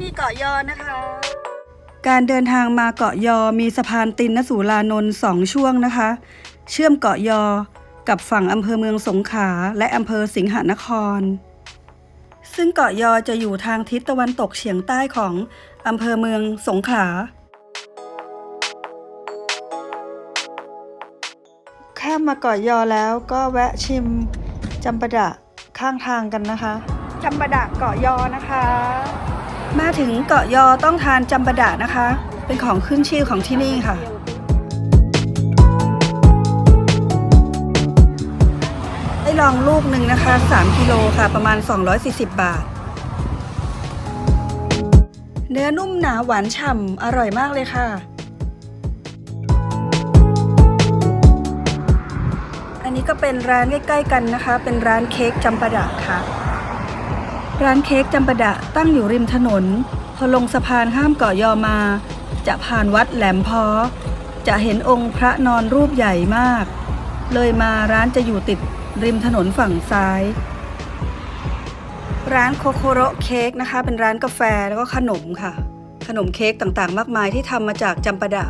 นี่เกาะยอนะคะ การเดินทางมาเกาะยอมีสะพานตินนสูลานนท์สองช่วงนะคะ เชื่อมเกาะยอกับฝั่งอำเภอเมืองสงขลาและอำเภอสิงหนคร ซึ่งเกาะยอจะอยู่ทางทิศตะวันตกเฉียงใต้ของอำเภอเมืองสงขลาข้ามมาเกาะยอแล้วก็แวะชิมจำปาดะข้างทางกันนะคะจำปาดะเกาะยอนะคะ มาถึงเกาะยอต้องทานจำปาดะนะคะ เป็นของขึ้นชื่อของที่นี่ค่ะ ได้ลองลูกหนึ่งนะคะ 3กิโลค่ะประมาณ 240 บาท เนื้อนุ่มหนาหวานฉ่ำอร่อยมากเลยค่ะ อันนี้ก็เป็นร้านใกล้ๆกันนะคะ เป็นร้านเค้กจำปาดะค่ะ ร้านเค้กจำปาดะตั้งอยู่ริมถนน พอลงสะพานข้ามเกาะยอมา จะผ่านวัดแหลมพอจะเห็นองค์พระนอนรูปใหญ่มาก เลยมาร้านจะอยู่ติดริมถนนฝั่งซ้าย ร้านโคโคโรเค้กนะคะ เป็นร้านกาแฟแล้วก็ขนมค่ะ ขนมเค้กต่างๆ มากมายที่ทำมาจากจำปาดะ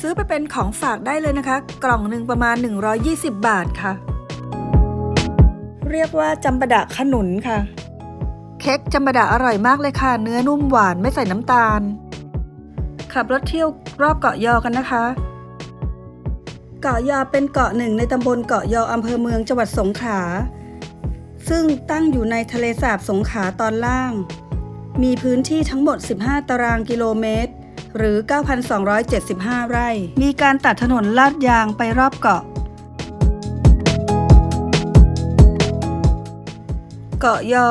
ซื้อไปเป็นของฝากได้เลยนะคะ กล่องหนึ่งประมาณ 120 บาทค่ะ เรียกว่าจำปาดะขนุนค่ะ เค้กจำปาดะอร่อยมากเลยค่ะ เนื้อนุ่มหวานไม่ใส่น้ำตาล ขับรถเที่ยวรอบเกาะยอกันนะคะ เกาะยอเป็นเกาะหนึ่งในตำบลเกาะยออำเภอเมืองจังหวัดสงขลาซึ่งตั้งอยู่ในทะเลสาบสงขลาตอนล่าง มีพื้นที่ทั้งหมด 15 ตารางกิโลเมตร หรือ 9,275 ไร่ มีการตัดถนนลาดยางไปรอบเกาะ เกาะยอ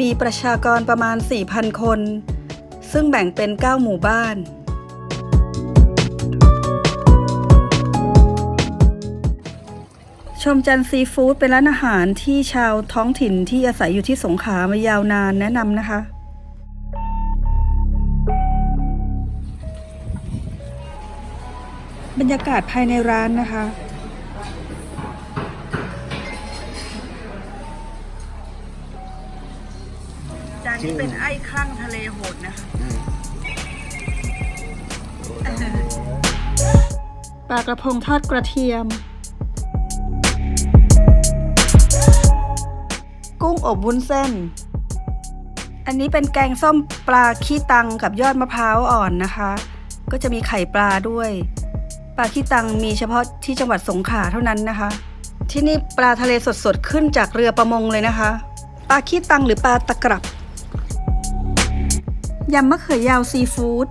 มีประชากรประมาณ 4,000 คน ซึ่งแบ่งเป็น 9 หมู่บ้าน ชมจันทร์ซีฟู้ดเป็นร้านอาหารที่ชาวท้องถิ่นที่อาศัยอยู่ที่สงขลามายาวนานแนะนำนะคะบรรยากาศภายในร้านนะคะ นนี้เป็นไอ้ข้างทะเลโหดนะคะปลากระพงทอดกระเทียม กุ้งอบวุ้นเส้น อันนี้เป็นแกงส้มปลาขี้ตังกับยอดมะพร้าวอ่อนนะคะ ก็จะมีไข่ปลาด้วย ปลาขี้ตังมีเฉพาะที่จังหวัดสงขลาเท่านั้นนะคะ ที่นี่ปลาทะเลสดๆ ขึ้นจากเรือประมงเลยนะคะ ปลาขี้ตังหรือปลาตะกรับ ยำมะเขือยาวซีฟู้ด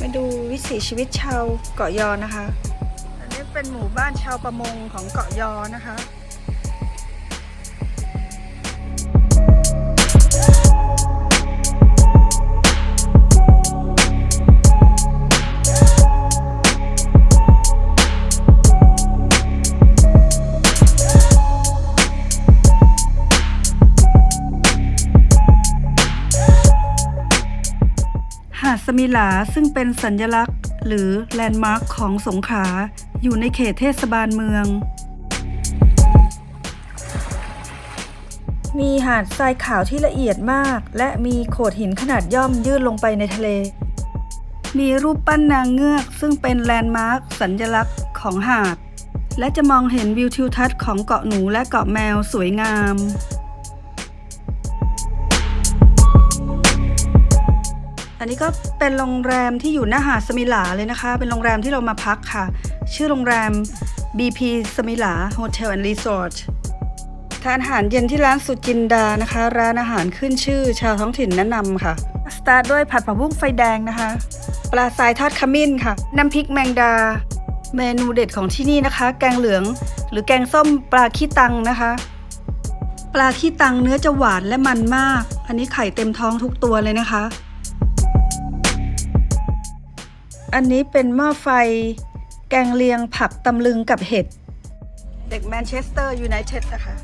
มาดูวิถีชีวิตชาวเกาะยอนะคะ อันนี้เป็นหมู่บ้านชาวประมงของเกาะยอนะคะ สมิลาซึ่งเป็นสัญลักษณ์ หรือแลนด์มาร์คของสงขลาอยู่ในเขตเทศบาลเมือง มีหาดทรายขาวที่ละเอียดมาก และมีโขดหินขนาดย่อมยื่นลงไปในทะเล มีรูปปั้นนางเงือก ซึ่งเป็นแลนด์มาร์คสัญลักษณ์ของหาด และจะมองเห็นวิวทิวทัศน์ของเกาะหนูและเกาะแมวสวยงาม อันนี้ก็เป็นโรงแรมที่อยู่หน้าหาดสมิลาเลยนะคะ เป็นโรงแรมที่เรามาพักค่ะ ชื่อโรงแรม BP สมิลา Hotel and Resort ทานอาหารเย็นที่ร้านสุจินดานะคะ ร้านอาหารขึ้นชื่อชาวท้องถิ่นแนะนำค่ะ สตาร์ทด้วยผัดผักบุ้งไฟแดงนะคะ ปลาทรายทอดขมิ้นค่ะ น้ำพริกแมงดา เมนูเด็ดของที่นี่นะคะ แกงเหลือง หรือแกงส้มปลาขี้ตังนะคะ ปลาขี้ตังเนื้อจะหวานและมันมาก อันนี้ไข่เต็มท้องทุกตัวเลยนะคะ อันนี้เป็นหม้อไฟ แกงเลียงผักตำลึงกับเห็ด เด็กแมนเชสเตอร์ยูไนเต็ดนะคะ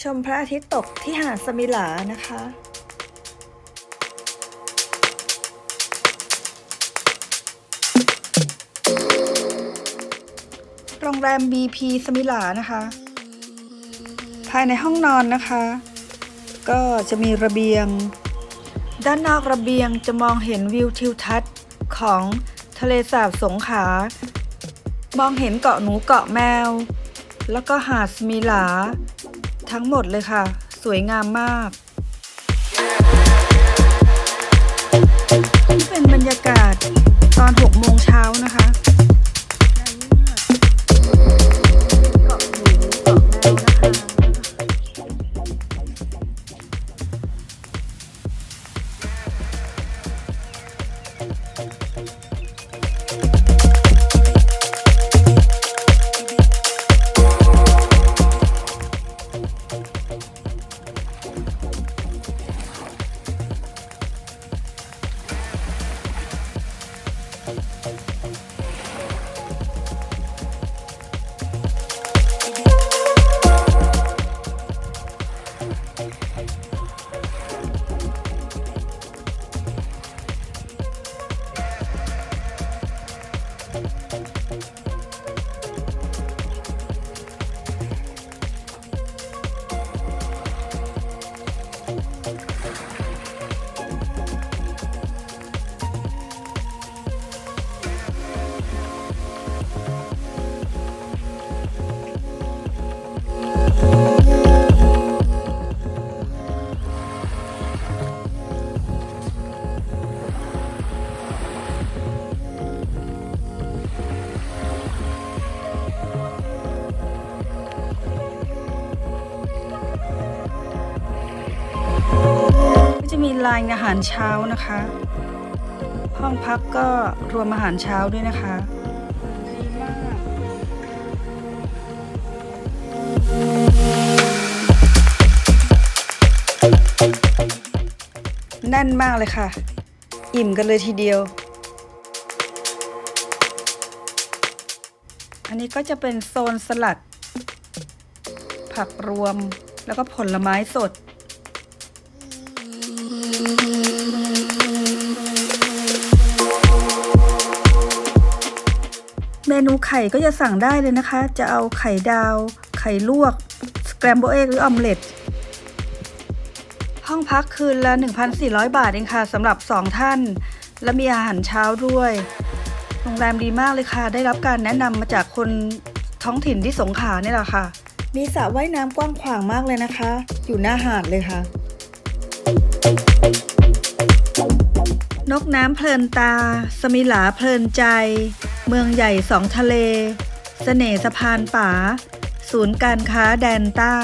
ชมพระอาทิตย์ตกที่หาดสมิลานะคะโรงแรม BP สมิลานะคะ ภายในห้องนอนนะคะ ก็จะมีระเบียง ด้านนอกระเบียงจะมองเห็นวิวทิวทัศน์ของทะเลสาบสงขลามองเห็นเกาะหนูเกาะแมว แล้วก็หาดสมิลา ทั้งหมดเลยค่ะ สวยงามมากนี่เป็นบรรยากาศตอน6โมงเช้านะคะ ลน์อาหารเช้านะคะ ห้องพักก็รวมอาหารเช้าด้วยนะคะดีมากแน่นมากเลยค่ะ อิ่มกันเลยทีเดียว อันนี้ก็จะเป็นโซนสลัด ผักรวมแล้วก็ผลไม้สด นูไข่ก็จะสั่งได้เลยนะคะ จะเอาไข่ดาว ไข่ลวก สแครมเบิลเอ็กหรือออมเล็ต ห้องพักคืนละ 1,400 บาทเองค่ะสำหรับ 2 ท่าน และมีอาหารเช้าด้วย โรงแรมดีมากเลยค่ะ ได้รับการแนะนำมาจากคนท้องถิ่นที่สงขลาเนี่ยแหละค่ะ มีสระว่ายน้ำกว้างขวางมากเลยนะคะ อยู่หน้าหาดเลยค่ะ นกน้ำเพลินตา สมิหลาเพลินใจ เมืองใหญ่สองทะเลสเสน่สะพานป่า ศูนย์การค้าแดนใต้